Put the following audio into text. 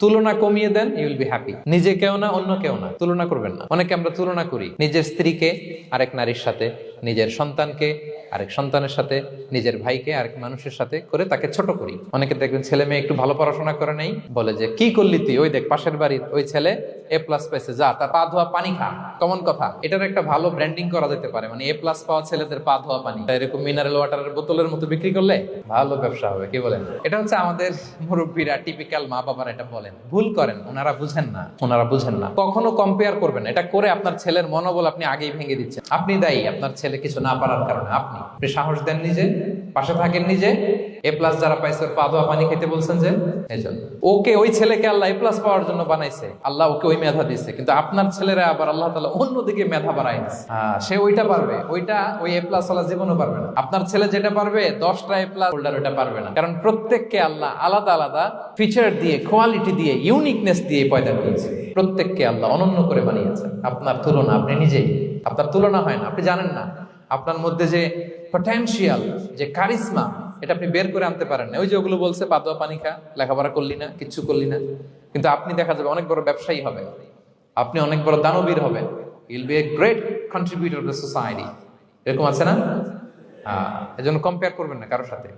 তুলনা কমিয়ে দেন you'll be happy নিজে কেউ না, অন্য কেউ না। তুলনা করবেন না। অনেকে আমরা তুলনা করি। নিজের স্ত্রীকে, আরেক নারীর সাথে, নিজের সন্তানকে, আরেক সন্তানের সাথে, নিজের ভাইকে, আরেক মানুষের সাথে করে তাকে ছোট করি। অনেকে দেখবেন ছেলে মেয়ে একটু ভালো পড়াশোনা করে নেই। বলে যে, কি করলি তুই? ওই দেখ, পাশের বাড়ির ওই ছেলে এ প্লাস পাইছে যা, তার পা ধোয়া, পানি খা। কমন কথা, এটার একটা ভালো ব্র্যান্ডিং করা যেতে পারে। মানে এ প্লাস পাওয়া ছেলেদের পা ধোয়া পানি। এরকম মিনারেল ওয়াটারের বোতলের মতো বিক্রি করলে ভালো ব্যবসা হবে, কি বলেন? এটা হচ্ছে আমাদের মুরব্বীরা টিপিক্যাল মা বাবারা এটা বলেন। ভুল করেন, ওনারা বুঝেন না, ওনারা বুঝেন না। কখনো কম্পেয়ার করবেন। এটা করে আপনার ছেলের মনোবল আপনি আগেই ভেঙে দিচ্ছেন। আপনি দায়ী, আপনার ছেলে কিছু না পারার কারণে। আপনি আপনি সাহস দেন নিজে পাশে থাকেন নিজে এ প্লাস যারা পাইছে ওর পা পানি খেতে বলছেন যে এই জন্য ওকে ওই ছেলেকে আল্লাহ এ প্লাস পাওয়ার জন্য বানাইছে। আল্লাহ ওকে ওই মেধা দিচ্ছে কিন্তু আপনার ছেলেরা আবার আল্লাহ তালা অন্যদিকে মেধা হ্যাঁ, সে ওইটা পারবে ওইটা ওই এ প্লাস ওয়ালা জীবনও পারবে না। আপনার ছেলে যেটা পারবে দশটা এ প্লাস হোল্ডার ওইটা পারবে না। কারণ প্রত্যেককে আল্লাহ আলাদা আলাদা ফিচার দিয়ে কোয়ালিটি দিয়ে ইউনিকনেস দিয়ে পয়দা করেছে প্রত্যেককে আল্লাহ অনন্য করে বানিয়েছেন আপনার তুলনা আপনি নিজেই। আপনার তুলনা হয় না আপনি জানেন না। আপনার মধ্যে যে পটেন্সিয়াল যে কারিশমা এটা আপনি বের করে আনতে পারেন না। ওই যে ওগুলো বলছে পাতোয়া পানি খা, লেখাপড়া করলি না, কিচ্ছু করলি না। কিন্তু আপনি দেখা যাবে অনেক বড় ব্যবসায়ী হবে আপনি অনেক বড় দানবীর হবেন। Will be a great contributor society এরকম আছে না? হ্যাঁ এজন্য কম্পেয়ার করবেন না কারোর সাথে।